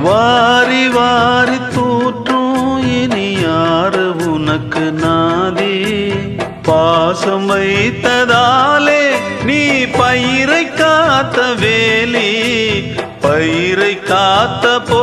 வாரி வாரி தூற்றும் இனி யாரு உனக்கு நாதி? பாசம் வைத்ததாலே நீ பயிரை காத்த வேலி பயிரை காத்த போ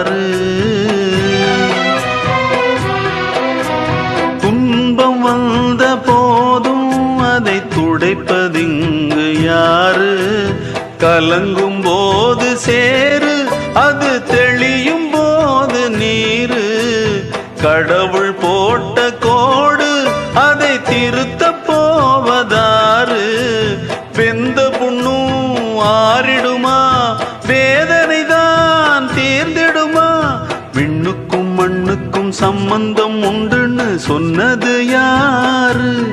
வைத்ததாறு துன்பம் வந்த போதும் அதை துடைப்பதிங்கு யாரு? கலங்கும் போது சேரு அது தெளியும் போது நீரு. கடவுள் சம்பந்தம் உண்டுன்னு சொன்னது யாரு?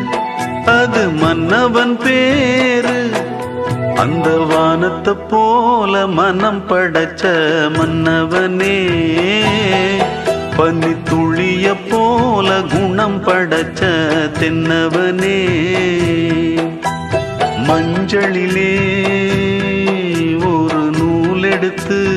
அது மன்னவன் பேரு. அந்த வானத்தை போல மனம் படைச்ச மன்னவனே. பனி துளிய போல குணம் படைச்ச தென்னவனே. மஞ்சளிலே ஒரு நூலெடுத்து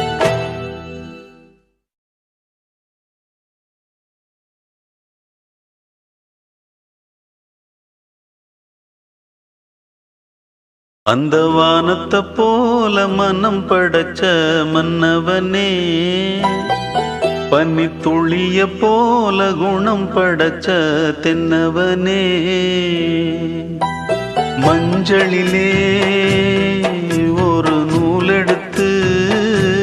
அந்த வானத்தை போல மனம் படைச்ச மன்னவனே. பனி துளிய போல குணம் படைச்ச தென்னவனே. மஞ்சளிலே ஒரு